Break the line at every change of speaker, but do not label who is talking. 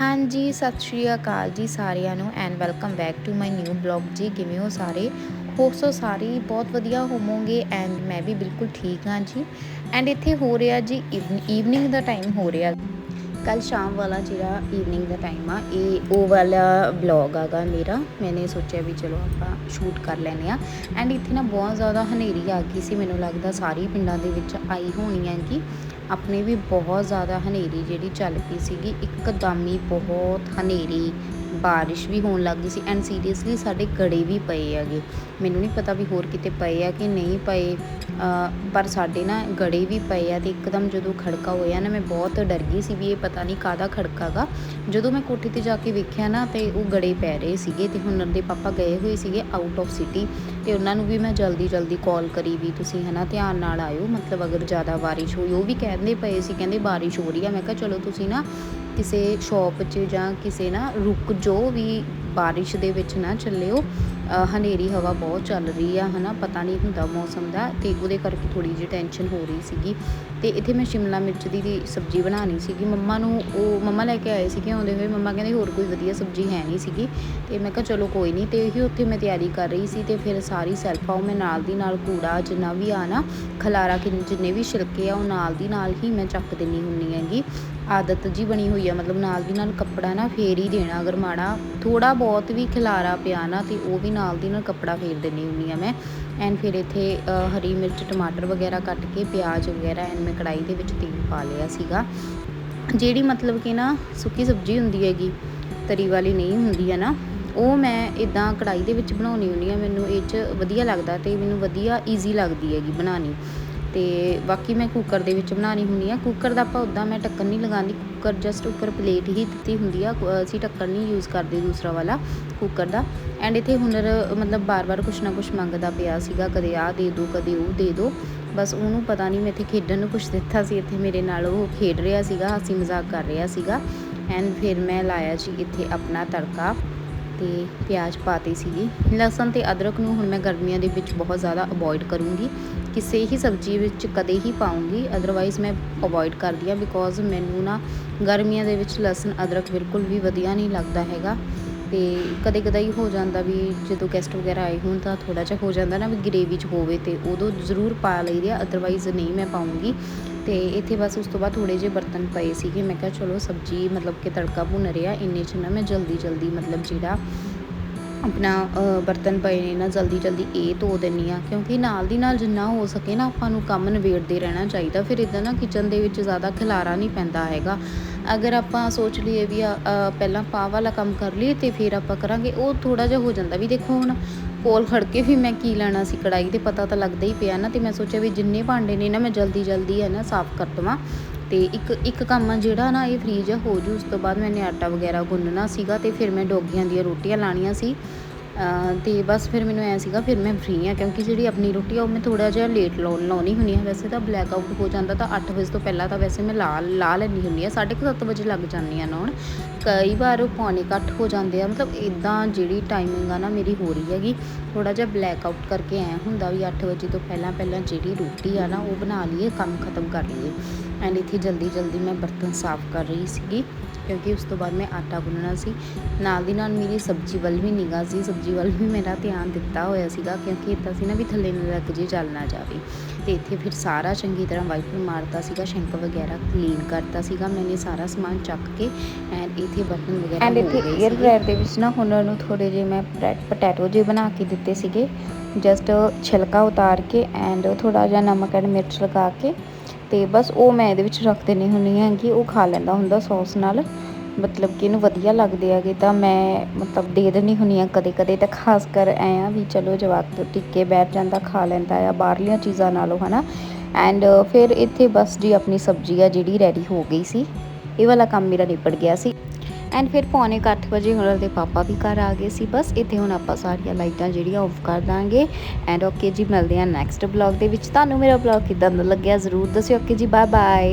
ਹਾਂਜੀ, ਸਤਿ ਸ਼੍ਰੀ ਅਕਾਲ ਜੀ ਸਾਰਿਆਂ ਨੂੰ and welcome back to my new blog ਜੀ। ਕਿਵੇਂ ਹੋ ਸਾਰੇ? ਹੋਪ ਸੋ ਸਾਰੇ ਬਹੁਤ ਵਧੀਆ ਹੋਵੋਗੇ ਐਂਡ ਮੈਂ ਵੀ ਬਿਲਕੁਲ ਠੀਕ ਹਾਂ ਜੀ। ਐਂਡ ਇੱਥੇ ਹੋ ਰਿਹਾ ਜੀ ਈਵਨਿੰਗ ਦਾ ਟਾਈਮ ਹੋ ਰਿਹਾ। ਕੱਲ ਸ਼ਾਮ ਵਾਲਾ ਜਿਹੜਾ ਈਵਨਿੰਗ ਦਾ ਟਾਈਮ ਆ, ਇਹ ਉਹ ਵਾਲਾ ਬਲੌਗ ਆਗਾ ਮੇਰਾ। ਮੈਨੇ ਸੋਚਿਆ ਵੀ ਚਲੋ ਆਪਾਂ ਸ਼ੂਟ ਕਰ ਲੈਨੇ ਆ ਐਂਡ ਇੱਥੇ ਨਾ ਬਹੁਤ ਜ਼ਿਆਦਾ ਹਨੇਰੀ ਆ ਗਈ ਸੀ, ਮੈਨੂੰ ਲੱਗਦਾ ਸਾਰੀ ਪਿੰਡਾਂ ਦੇ ਵਿੱਚ ਆਈ ਹੋਣੀ ਹੈ ਕਿ ਆਪਣੇ ਵੀ ਬਹੁਤ ਜ਼ਿਆਦਾ ਹਨੇਰੀ ਜਿਹੜੀ ਚੱਲ ਪਈ ਸੀਗੀ ਇੱਕਦਮ ਹੀ ਬਹੁਤ ਹਨੇਰੀ ਬਾਰਿਸ਼ ਵੀ ਹੋਣ ਲੱਗ ਗਈ ਸੀ ਐਂਡ ਸੀਰੀਅਸਲੀ ਸਾਡੇ ਗੜੇ ਵੀ ਪਏ ਹੈਗੇ। ਮੈਨੂੰ ਨਹੀਂ ਪਤਾ ਵੀ ਹੋਰ ਕਿਤੇ ਪਏ ਆ ਕਿ ਨਹੀਂ ਪਏ। ਪਰ ਸਾਡੇ ਨਾ ਗੜੇ ਵੀ ਪਏ ਆ ਤੇ ਇੱਕਦਮ ਜਦੋਂ ਖੜਕਾ ਹੋਇਆ ਨਾ ਮੈਂ ਬਹੁਤ ਡਰ ਗਈ ਸੀ ਵੀ ਇਹ ਪਤਾ ਨਹੀਂ ਕਾਹਦਾ ਖੜਕਾਗਾ ਜਦੋਂ ਮੈਂ ਕੋਠੇ ਤੇ ਜਾ ਕੇ ਵੇਖਿਆ ਨਾ ਤੇ ਉਹ ਗੜੇ ਪੈ ਰਹੇ ਸੀਗੇ ਤੇ ਹੁਨਰ ਦੇ ਪਾਪਾ ਗਏ ਹੋਏ ਸੀਗੇ ਆਊਟ ਆਫ ਸਿਟੀ ਤੇ ਉਹਨਾਂ ਨੂੰ ਵੀ ਮੈਂ ਜਲਦੀ ਜਲਦੀ ਕਾਲ ਕਰੀ ਵੀ ਤੁਸੀਂ ਹਨਾ ਧਿਆਨ ਨਾਲ ਆਇਓ। ਮਤਲਬ ਅਗਰ ਜ਼ਿਆਦਾ ਬਾਰਿਸ਼ ਹੋਈ, ਉਹ ਵੀ ਕਹਿੰਦੇ ਪਏ ਸੀ, ਕਹਿੰਦੇ ਬਾਰਿਸ਼ ਹੋ ਰਹੀ ਆ। ਮੈਂ ਕਿਹਾ ਚਲੋ ਤੁਸੀਂ ਨਾ ਕਿਸੇ ਸ਼ੋਪ 'ਚ ਜਾਂ ਕਿਸੇ ਨਾ ਰੁਕ ਜੋ ਵੀ ਬਾਰਿਸ਼ ਦੇ ਵਿੱਚ ਨਾ ਚੱਲਿਓ। ਹਨੇਰੀ ਹਵਾ ਬਹੁਤ ਚੱਲ ਰਹੀ ਆ, ਹਨਾ, ਪਤਾ ਨਹੀਂ ਹੁੰਦਾ ਮੌਸਮ ਦਾ। ਤੇ ਉਹਦੇ ਕਰਕੇ ਥੋੜੀ ਜਿਹੀ ਟੈਨਸ਼ਨ ਹੋ ਰਹੀ ਸੀਗੀ। ਤੇ ਇੱਥੇ ਮੈਂ ਸ਼ਿਮਲਾ ਮਿਰਚ ਦੀ ਸਬਜ਼ੀ ਬਣਾਉਣੀ ਸੀਗੀ। ਮੰਮਾ ਨੂੰ ਉਹ ਮੰਮਾ ਲੈ ਕੇ ਆਏ ਸੀਗੇ ਆਉਂਦੇ ਹੋਏ। ਮੰਮਾ ਕਹਿੰਦੇ ਹੋਰ ਕੋਈ ਵਧੀਆ ਸਬਜ਼ੀ ਹੈ ਨਹੀਂ ਸੀਗੀ। ਤੇ ਮੈਂ ਕਿਹਾ ਚਲੋ ਕੋਈ ਨਹੀਂ। ਤੇ ਇਹੀ ਉੱਥੇ ਮੈਂ ਤਿਆਰੀ ਕਰ ਰਹੀ ਸੀ ਤੇ ਫਿਰ ਸਾਰੀ ਸੈਲਫਾਂ ਉਹ ਮੈਂ ਨਾਲ ਦੀ ਨਾਲ ਕੂੜਾ ਜਿੰਨਾ ਵੀ ਆ ਨਾ, ਖਲਾਰਾ ਕਿ ਜਿੰਨੇ ਵੀ ਛਿਲਕੇ ਆ, ਉਹ ਨਾਲ ਦੀ ਨਾਲ ਹੀ ਮੈਂ ਚੱਕ ਦਿੰਨੀ ਹੁੰਨੀ ਹੈਗੀ। ਆਦਤ ਜੀ ਬਣੀ ਹੋਈ ਆ। ਮਤਲਬ ਨਾਲ ਦੀ ਨਾਲ ਕੱਪੜਾ ਨਾ ਫੇਰ ਹੀ ਦੇਣਾ। ਅਗਰ ਮਾੜਾ ਥੋੜਾ ਬਹੁਤ ਵੀ ਖਿਲਾਰਾ ਪਿਆ ਨਾ, ਤੇ ਉਹ ਵੀ ਨਾਲ ਦੀ ਨਾਲ ਕੱਪੜਾ ਫੇਰ ਦਿੰਨੀ ਹੁੰਨੀ ਆ ਮੈਂ। ਐਂਡ ਫਿਰ ਇੱਥੇ ਹਰੀ ਮਿਰਚ, ਟਮਾਟਰ ਵਗੈਰਾ ਕੱਟ ਕੇ ਪਿਆਜ਼ ਵਗੈਰਾ ਐਂਡ ਮੈਂ ਕੜਾਈ ਦੇ ਵਿੱਚ ਤੇਲ ਪਾ ਲਿਆ ਸੀਗਾ। ਜਿਹੜੀ ਮਤਲਬ ਕਿ ਨਾ ਸੁੱਕੀ ਸਬਜ਼ੀ ਹੁੰਦੀ ਹੈਗੀ, ਤਰੀ ਵਾਲੀ ਨਹੀਂ ਹੁੰਦੀ ਹੈ ਨਾ, ਉਹ ਮੈਂ ਇਦਾਂ ਕੜਾਈ ਦੇ ਵਿੱਚ ਬਣਾਉਣੀ ਹੁੰਦੀ ਆ। ਮੈਨੂੰ ਇਹ 'ਚ ਵਧੀਆ ਲੱਗਦਾ ਤੇ ਮੈਨੂੰ ਵਧੀਆ ਈਜ਼ੀ ਲੱਗਦੀ ਹੈਗੀ ਬਣਾਉਣੀ। ਤੇ ਬਾਕੀ ਮੈਂ ਕੁੱਕਰ ਦੇ ਵਿੱਚ ਬਣਾਉਣੀ ਹੁੰਦੀ ਆ ਕੁੱਕਰ ਦਾ ਆਪਾਂ ਉਦਾਂ ਮੈਂ ਟੱਕਰ ਨਹੀਂ ਲਗਾਉਂਦੀ। ਕੁੱਕਰ ਜਸਟ ਉੱਪਰ ਪਲੇਟ ਹੀ ਦਿੱਤੀ ਹੁੰਦੀ ਆ। ਅਸੀਂ ਟੱਕਰ ਨਹੀਂ ਯੂਜ਼ ਕਰਦੇ ਦੂਸਰਾ ਵਾਲਾ ਕੁੱਕਰ ਦਾ। ਐਂਡ ਇੱਥੇ ਹੁਨਰ ਮਤਲਬ ਬਾਰ-ਬਾਰ ਕੁਛ ਨਾ ਕੁਛ ਮੰਗਦਾ ਪਿਆ ਸੀਗਾ। ਕਦੇ ਆਹ ਦੇ ਦਿਓ ਕਦੇ ਉਹ ਦੇ ਦਿਓ ਬਸ ਉਹਨੂੰ ਪਤਾ ਨਹੀਂ, ਮੈਂ ਇੱਥੇ ਖੇਡਣ ਨੂੰ ਕੁਛ ਦਿੱਤਾ ਸੀ। ਇੱਥੇ ਮੇਰੇ ਨਾਲ ਉਹ ਖੇਡ ਰਿਹਾ ਸੀਗਾ, ਹਾਸੀ ਮਜ਼ਾਕ ਕਰ ਰਿਹਾ ਸੀਗਾ। ਐਂਡ ਫਿਰ ਮੈਂ ਲਾਇਆ ਜੀ ਇੱਥੇ ਆਪਣਾ ਤੜਕਾ। ਤੇ ਪਿਆਜ਼ ਪਾਤੀ ਸੀਗੀ। ਲਸਣ ਤੇ ਅਦਰਕ ਨੂੰ ਹੁਣ ਮੈਂ ਗਰਮੀਆਂ ਦੇ ਵਿੱਚ ਬਹੁਤ ਜ਼ਿਆਦਾ ਅਵੋਇਡ ਕਰੂੰਗੀ। ਕਿਸੇ ਹੀ ਸਬਜ਼ੀ ਵਿੱਚ ਕਦੇ ਹੀ ਪਾਉਂਗੀ। ਅਦਰਵਾਈਜ਼ ਮੈਂ ਅਵੋਇਡ ਕਰਦੀ ਆ ਬਿਕੋਜ਼ ਮੈਨੂੰ ਨਾ ਗਰਮੀਆਂ ਦੇ ਵਿੱਚ ਲਸਣ, ਅਦਰਕ ਬਿਲਕੁਲ ਵੀ ਵਧੀਆ ਨਹੀਂ ਲੱਗਦਾ ਹੈਗਾ। ਤੇ ਕਦੇ ਕਦਾਈ ਹੋ ਜਾਂਦਾ ਵੀ ਜਦੋਂ ਗੈਸਟ ਵਗੈਰਾ ਆਏ ਹੋਣ ਤਾਂ ਥੋੜਾ ਜਿਹਾ ਹੋ ਜਾਂਦਾ ਨਾ ਵੀ ਗ੍ਰੇਵੀ 'ਚ ਹੋਵੇ ਤੇ ਉਦੋਂ ਜ਼ਰੂਰ ਪਾ ਲਈਦੇ ਆ। ਅਦਰਵਾਈਜ਼ ਨਹੀਂ ਮੈਂ ਪਾਉਂਗੀ। ਤੇ ਇੱਥੇ ਬਸ ਉਸ ਤੋਂ ਬਾਅਦ ਥੋੜੇ ਜਿਹੇ ਬਰਤਨ ਪਏ ਸੀਗੇ। ਮੈਂ ਕਿਹਾ, ਚਲੋ ਸਬਜ਼ੀ ਮਤਲਬ ਕਿ ਤੜਕਾ ਭੁੰਨ ਰਿਹਾ, ਇੰਨੇ 'ਚ ਨਾ ਮੈਂ ਜਲਦੀ ਜਲਦੀ ਮਤਲਬ ਜਿਹੜਾ ਆਪਣਾ ਬਰਤਨ ਪਏ ਨੇ ਨਾ, ਜਲਦੀ ਜਲਦੀ ਇਹ ਧੋ ਦਿੰਨੀ ਆ ਕਿਉਂਕਿ ਨਾਲ ਦੀ ਨਾਲ ਜਿੰਨਾ ਹੋ ਸਕੇ ਨਾ ਆਪਾਂ ਨੂੰ ਕੰਮ ਨਿਬੇੜਦੇ ਰਹਿਣਾ ਚਾਹੀਦਾ। ਫਿਰ ਇਦਾਂ ਨਾ ਕਿਚਨ ਦੇ ਵਿੱਚ ਜ਼ਿਆਦਾ ਖਿਲਾਰਾ ਨਹੀਂ ਪੈਂਦਾ ਹੈਗਾ। ਅਗਰ ਆਪਾਂ ਸੋਚ ਲਈਏ ਵੀ ਪਹਿਲਾਂ ਪਾ ਵਾਲਾ ਕੰਮ ਕਰ ਲਈਏ ਤੇ ਫਿਰ ਆਪਾਂ ਕਰਾਂਗੇ, ਉਹ ਥੋੜਾ ਜਿਹਾ ਹੋ ਜਾਂਦਾ ਵੀ ਦੇਖੋ ਹੁਣ ਕੋਲ ਖੜ ਕੇ ਵੀ ਮੈਂ ਕੀ ਲੈਣਾ ਸੀ ਕੜਾਈ ਤੇ ਪਤਾ ਤਾਂ ਲੱਗਦਾ ਹੀ ਪਿਆ ਨਾ ਤੇ ਮੈਂ ਸੋਚਿਆ ਵੀ ਜਿੰਨੇ ਭਾਂਡੇ ਨੇ ਨਾ ਮੈਂ ਜਲਦੀ ਜਲਦੀ ਹੈ ਨਾ ਸਾਫ਼ ਕਰ ਦਵਾਂ। ਤੇ ਇੱਕ ਇੱਕ ਕੰਮ ਆ ਜਿਹੜਾ ਨਾ ਇਹ ਫ੍ਰੀ ਜਿਹਾ ਹੋ ਜੂ, ਉਸ ਤੋਂ ਬਾਅਦ ਮੈਨੇ ਆਟਾ ਵਗੈਰਾ ਗੁੰਨਣਾ ਸੀਗਾ ਤੇ ਫਿਰ ਮੈਂ ਡੋਗੀਆਂ ਦੀਆਂ ਰੋਟੀਆਂ ਲਾਣੀਆਂ ਸੀ। ਤੇ ਬਸ ਫਿਰ ਮੈਨੂੰ ਐ ਸੀਗਾ, ਫਿਰ ਮੈਂ ਫ੍ਰੀ ਆ ਕਿਉਂਕਿ ਜਿਹੜੀ ਆਪਣੀ ਰੋਟੀ ਆ, ਉਹ ਮੈਂ ਥੋੜਾ ਜਿਹਾ ਲੇਟ ਲਾਉਣ ਲਾਉਣੀ ਹੁੰਦੀ ਆ ਵੈਸੇ ਤਾਂ ਬਲੈਕ ਆਊਟ ਹੋ ਜਾਂਦਾ ਤਾਂ 8 ਵਜੇ ਤੋਂ ਪਹਿਲਾਂ ਤਾਂ ਵੈਸੇ ਮੈਂ ਲਾ ਲਾ ਲੈਣੀ ਹੁੰਦੀ ਆ 7:30 ਵਜੇ ਲੱਗ ਜਾਂਦੀ ਆ ਲਾਉਣ ਕਈ ਵਾਰ ਉਹ ਪੌਣੇ ਕੱਟ ਹੋ ਜਾਂਦੇ ਆ, ਮਤਲਬ ਇਦਾਂ ਜਿਹੜੀ ਟਾਈਮਿੰਗ ਆ ਨਾ ਮੇਰੀ ਹੋ ਰਹੀ ਹੈਗੀ। ਥੋੜਾ ਜਿਹਾ ਬਲੈਕ ਆਊਟ ਕਰਕੇ ਐ ਹੁੰਦਾ ਵੀ 8 ਵਜੇ ਤੋਂ ਪਹਿਲਾਂ ਪਹਿਲਾਂ ਜਿਹੜੀ ਰੋਟੀ ਆ ਨਾ, ਉਹ ਬਣਾ ਲਈਏ, ਕੰਮ ਖਤਮ ਕਰ ਲਈਏ। ਐਂਡ ਇੱਥੇ ਜਲਦੀ ਜਲਦੀ ਮੈਂ ਬਰਤਨ ਸਾਫ਼ ਕਰ ਰਹੀ ਸੀਗੀ, ਕਿਉਂਕਿ ਉਸ ਤੋਂ ਬਾਅਦ ਮੈਂ ਆਟਾ ਗੁੰਨਣਾ ਸੀ। ਨਾਲ ਦੀ ਨਾਲ ਮੇਰੀ ਸਬਜ਼ੀ ਵੱਲ ਵੀ ਨਿਗਾਹ ਸੀ। ਸਬਜ਼ੀ ਵੱਲ ਵੀ ਮੇਰਾ ਧਿਆਨ ਦਿੱਤਾ ਹੋਇਆ ਸੀਗਾ ਕਿਉਂਕਿ ਇੱਦਾਂ ਸੀ ਨਾ ਵੀ ਥੱਲੇ ਨੂੰ ਲੱਗ ਜੇ ਚੱਲ ਨਾ ਜਾਵੇ। ਤੇ ਇੱਥੇ ਫਿਰ ਸਾਰਾ ਚੰਗੀ ਤਰ੍ਹਾਂ ਵਾਈਪਰ ਮਾਰਤਾ ਸੀਗਾ ਸ਼ਿੰਕ ਵਗੈਰਾ ਕਲੀਨ ਕਰਤਾ ਸੀਗਾ ਮੈਨੇ ਸਾਰਾ ਸਮਾਨ ਚੱਕ ਕੇ ਐਂਡ ਇੱਥੇ ਬਰਤਨ ਵਗੈਰਾ
ਐਂਡ ਇੱਥੇ 에ਅਰ। ਫਰਾਇਰ ਦੇ ਵਿੱਚ ਨਾ ਹੁਣ ਨੂੰ ਥੋੜੇ ਜਿਹੇ ਮੈਂ ਪੋਟੈਟੋ ਜਿਹੇ ਬਣਾ ਕੇ ਦਿੱਤੇ ਸੀਗੇ। ਜਸਟ ਛਿਲਕਾ ਉਤਾਰ ਕੇ ਐਂਡ ਥੋੜਾ ਜਿਹਾ ਨਮਕ ਐਂਡ ਮਿਰਚ ਲਗਾ ਕੇ ਤੇ ਬਸ ਉਹ ਮੈਂ ਇਹਦੇ ਵਿੱਚ ਰੱਖ ਦੇਣੀ ਹੁੰਦੀ ਹੈਗੀ ਉਹ ਖਾ ਲੈਂਦਾ ਹੁੰਦਾ ਸੌਸ ਨਾਲ। ਮਤਲਬ ਕਿ ਇਹਨੂੰ ਵਧੀਆ ਲੱਗਦੇ ਹੈਗੇ ਤਾਂ ਮੈਂ ਮਤਲਬ ਦੇ ਦਿੰਦੀ ਹੁੰਦੀ ਆ ਕਦੇ ਕਦੇ ਤਾਂ ਖਾਸ ਕਰ ਐ ਆ ਵੀ ਚਲੋ ਜਵਾਕ ਟਿੱਕੇ ਬੈਠ ਜਾਂਦਾ, ਖਾ ਲੈਂਦਾ ਆ, ਬਾਹਰਲੀਆਂ ਚੀਜ਼ਾਂ ਨਾਲੋਂ, ਹਨਾ। ਐਂਡ ਫਿਰ ਇੱਥੇ ਬਸ ਜੀ ਆਪਣੀ ਸਬਜ਼ੀ ਆ ਜਿਹੜੀ ਰੈਡੀ ਹੋ ਗਈ ਸੀ, ਇਹ ਵਾਲਾ ਕੰਮ ਮੇਰਾ ਨਿਪਟ ਗਿਆ ਸੀ। ਐਂਡ ਫਿਰ ਪੌਣੇ ਕੁ ਅੱਠ ਵਜੇ ਉਹਨਾਂ ਦੇ ਪਾਪਾ ਵੀ ਘਰ ਆ ਗਏ ਸੀ, ਬਸ ਇੱਥੇ ਹੁਣ ਆਪਾਂ ਸਾਰੀਆਂ ਲਾਈਟਾਂ ਜਿਹੜੀਆਂ ਆਫ ਕਰ ਦਾਂਗੇ। ਐਂਡ ਓਕੇ ਜੀ, ਮਿਲਦੇ ਹਾਂ ਨੈਕਸਟ ਬਲੌਗ ਦੇ ਵਿੱਚ। ਤੁਹਾਨੂੰ ਮੇਰਾ ਬਲੌਗ ਕਿਦਾਂ ਦਾ ਲੱਗਿਆ ਜ਼ਰੂਰ ਦੱਸਿਓ। ਓਕੇ ਜੀ ਬਾਏ ਬਾਏ